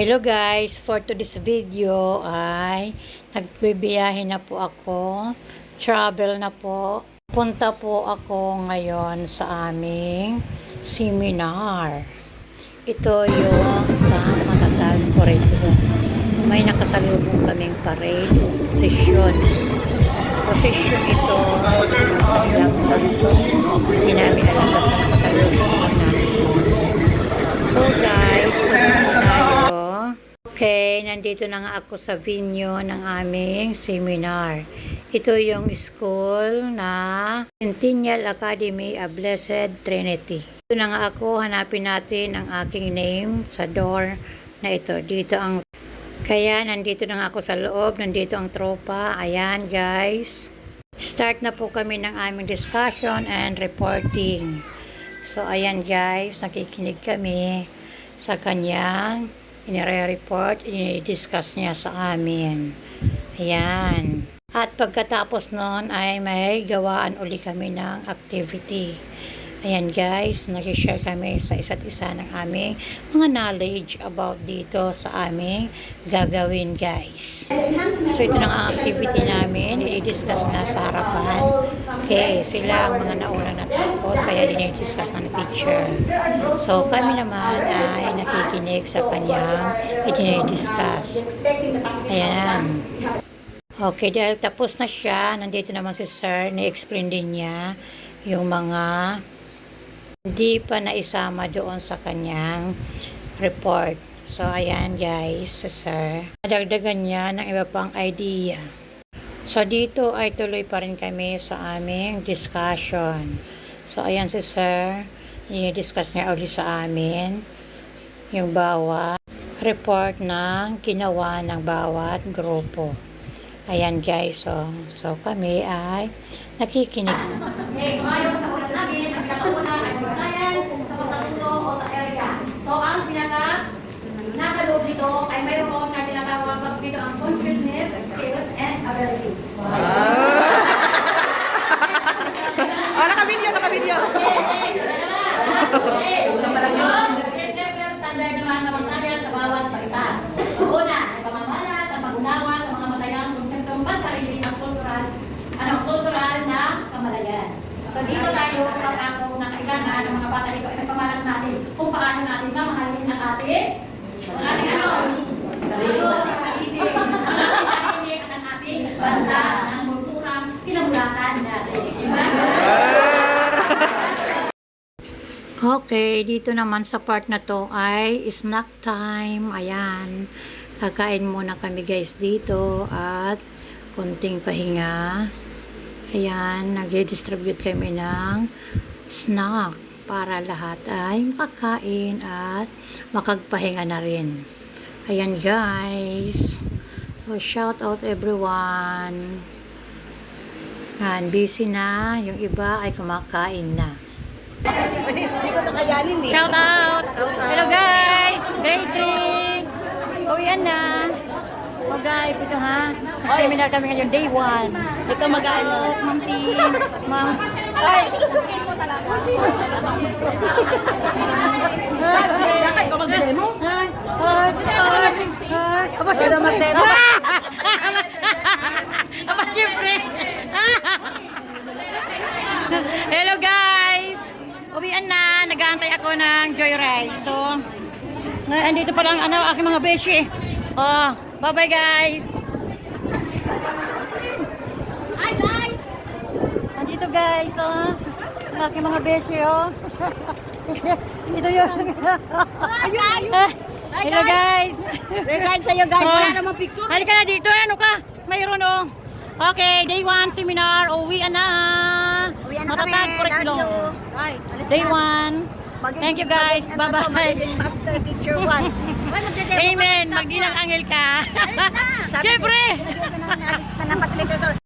Hello guys, for today's video ay nagbibiyahe na po ako. Travel na po. Punta po ako ngayon sa aming seminar. Ito yung sa Matagal Curriculum. May nakasalubong kaming parade o posisyon. Posisyon ito sa ilang santo. Hindi namin alam basta nakasalubong nandito na nga ako sa venue ng aming seminar. Ito yung school na Centennial Academy of Blessed Trinity. Ito na nga ako, hanapin natin ang aking name sa door na ito. Dito ang kaya nandito na nga ako sa loob, nandito ang tropa. Ayan guys. Start na po kami ng aming discussion and reporting. So, ayan guys, nakikinig kami sa kanyang inire-report, i-discuss niya sa amin. Ayan. At pagkatapos nun ay may gawaan uli kami ng activity. Ayan guys, nag-share kami sa isa't isa ng aming mga knowledge about dito sa aming gagawin guys. So ito ang activity namin, i-discuss na sa harapan. Okay, sila ang mga nauna natapos, kaya dinidiscuss ng teacher. So kami naman ay nakikinig sa kanyang i-discuss. Ayan. Okay, dahil tapos na siya, nandito naman si sir, ni-explain din niya yung mga hindi pa naisama doon sa kanyang report. So, ayan guys, si sir. Nadagdagan niya ng iba pang idea. So, dito ay tuloy pa rin kami sa aming discussion. So, ayan si sir. I-discuss niya ulit sa amin yung bawat report ng ginawa ng bawat grupo. Ayan guys, so, so kami ay nakikinig. Okay, ngayon sa ulat namin, ang pinakauna ay pagkayan sa pagkatuto o sa area. So, ang pinaka nasa loob nito ay mayroon na tinatawag pag dito ang consciousness, skills, and ability. Oh, naka-video, naka-video. Okay, yung Gender standard naman na pagkayan sa bawat. So, una, ay pamamala sa pag-unawa sa mga matayang konseptong pansarili ng kultural, ano, kultural na kamalayan. So, dito tayo papasok na kailangan ng mga bata dito ay natin kung paano natin mamahalin ang ating ang ating ano? Sarili. Sa sarili. Ang ating sarili at ang ating bansa, ang kulturang pinamulatan natin. Diba? Okay, dito naman sa part na to ay snack time. Ayan. Kakain muna kami guys dito at kunting pahinga. Ayan, nag-distribute kami ng snack para lahat ay makakain at makagpahinga na rin. Ayan guys. So shout out everyone. Yan, busy na. Yung iba ay kumakain na. Hindi ko ito kayanin eh. Shout out! Hello guys! Grade 3! Uwian na! Oh guys, ito ha. Seminar kami ngayon, day 1. Ito mag-ano. Ma'am Team, Ma'am... Ay, sinusungin mo talaga. Bakit ka mag-demo? Hi! Hi! Hi! Hi! Aba, siya naman demo. Aba, siyempre! ako ng joyride. So, andito pa lang ano, aking mga beshi. Oh, bye-bye guys. Hi guys. Andito guys, oh. Ang aking mga beshi, oh. Ito yun. ayun, ayun. Hi, Hello guys. Regards sa'yo guys. Oh. Wala namang picture. Halika na dito. Ano ka? Mayroon oh. Okay, day 1 seminar. Uwi na. Uwi na kami. Matatag, correct Day 1. Magiging, Thank you guys. Magiging, ano to, Bye-bye. magiging master teacher one. Uy, magdedemo ka Amen. ng exam Magdilang mo. angel ka. Sabi Siyempre. Siyempre! Ka ng, na, na facilitator.